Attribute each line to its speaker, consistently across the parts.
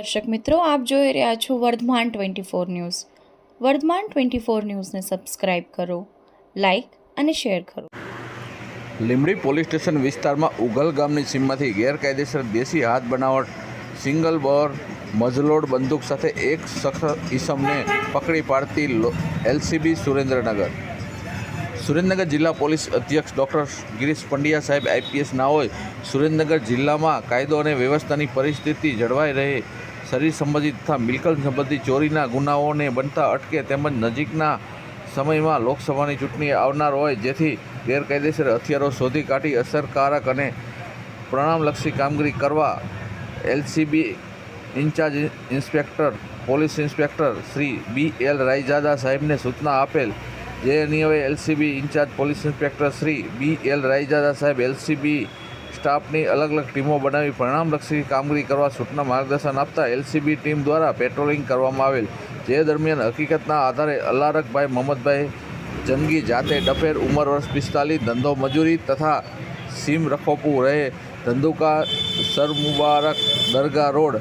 Speaker 1: દર્શક મિત્રો, આપ જોઈ રહ્યા છો Vardhman twenty four news. Vardhman twenty four ન્યૂઝને સબસ્ક્રાઇબ કરો, લાઇક અને શેર કરો.
Speaker 2: લીમડી પોલીસ સ્ટેશન વિસ્તારમાં ઉગલ ગામની સીમમાંથી ગેરકાયદેસર દેશી હાથ બનાવટ, સિંગલ બોર, મજલોડ બંદૂક સાથે એક શખ્સ ઈસમને પકડી પાડતી એલસીબી સુરેન્દ્રનગર. સુરેન્દ્રનગર જિલ્લા પોલીસ અધ્યક્ષ ડૉક્ટર ગિરીશ પંડ્યા સાહેબ આઈપીએસ ના હોય, સુરેન્દ્રનગર જિલ્લામાં કાયદો અને વ્યવસ્થાની પરિસ્થિતિ જળવાઈ રહે શરીર સંબંધિત તથા મિલકત સંબંધિત ચોરીના ગુનાઓને બનતા અટકે તેમજ નજીકના સમયમાં લોકસભાની ચૂંટણી આવનાર હોય જેથી ગેરકાયદેસર હથિયારો શોધી કાઢી અસરકારક અને પ્રણામલક્ષી કામગીરી કરવા LCB in-charge inspector, police inspector Shri B L Raijada સાહેબને સૂચના આપેલ જે અન્વયે LCB in-charge, police inspector Shri B L Raijada સાહેબ, એલસીબી સ્ટાફની અલગ અલગ ટીમો બનાવી પરિણામલક્ષી કામગીરી કરવા સૂચના માર્ગદર્શન આપતા એલસીબી ટીમ દ્વારા પેટ્રોલિંગ કરવામાં આવેલ. જે દરમિયાન હકીકતના આધારે અલ્લારકભાઈ મહમદભાઈ જંગી જાતે ડફેર ઉંમર વર્ષ પિસ્તાલીસ, ધંધો મજૂરી તથા સીમ રખોપુ રહે. ધંધુકા સરમુબારક દરગાહ રોડ,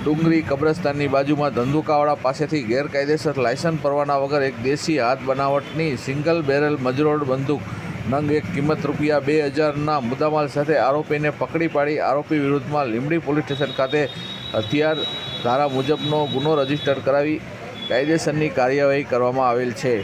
Speaker 2: ડુંગરી કબ્રસ્તાનની બાજુમાં ધંધુકાવાળા પાસેથી ગેરકાયદેસર લાયસન્સ પરવાના વગર એક દેશી હાથ બનાવટની સિંગલ બેરલ મજરોડ બંદૂક નંગ એક કિંમત રૂપિયા બે હજારના મુદ્દામાલ સાથે આરોપીને પકડી પાડી આરોપી વિરુદ્ધમાં લીંબડી પોલીસ સ્ટેશન ખાતે હથિયાર ધારા મુજબનો ગુનો રજિસ્ટર કરાવી કાયદેસરની કાર્યવાહી કરવામાં આવેલ છે.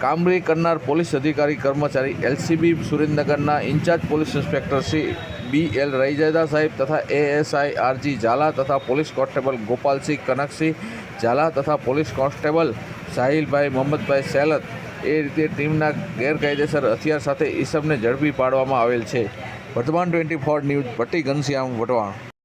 Speaker 2: કામગીરી કરનાર પોલીસ અધિકારી કર્મચારી એલસીબી સુરેન્દ્રનગરના in-charge police inspector Shri B L Raijada સાહેબ તથા એએસઆઈ આરજી ઝાલા તથા પોલીસ કોન્સ્ટેબલ ગોપાલસિંહ કનકસિંહ ઝાલા તથા પોલીસ કોન્સ્ટેબલ સાહિલભાઈ મોહમ્મદભાઈ સેલત એ રીતે ટીમના ગેરકાયદેસર હથિયાર સાથે ઈસમને ઝડપી પાડવામાં આવેલ છે. Vartman twenty four news, Bhatti Ghanshyam, Vatvan.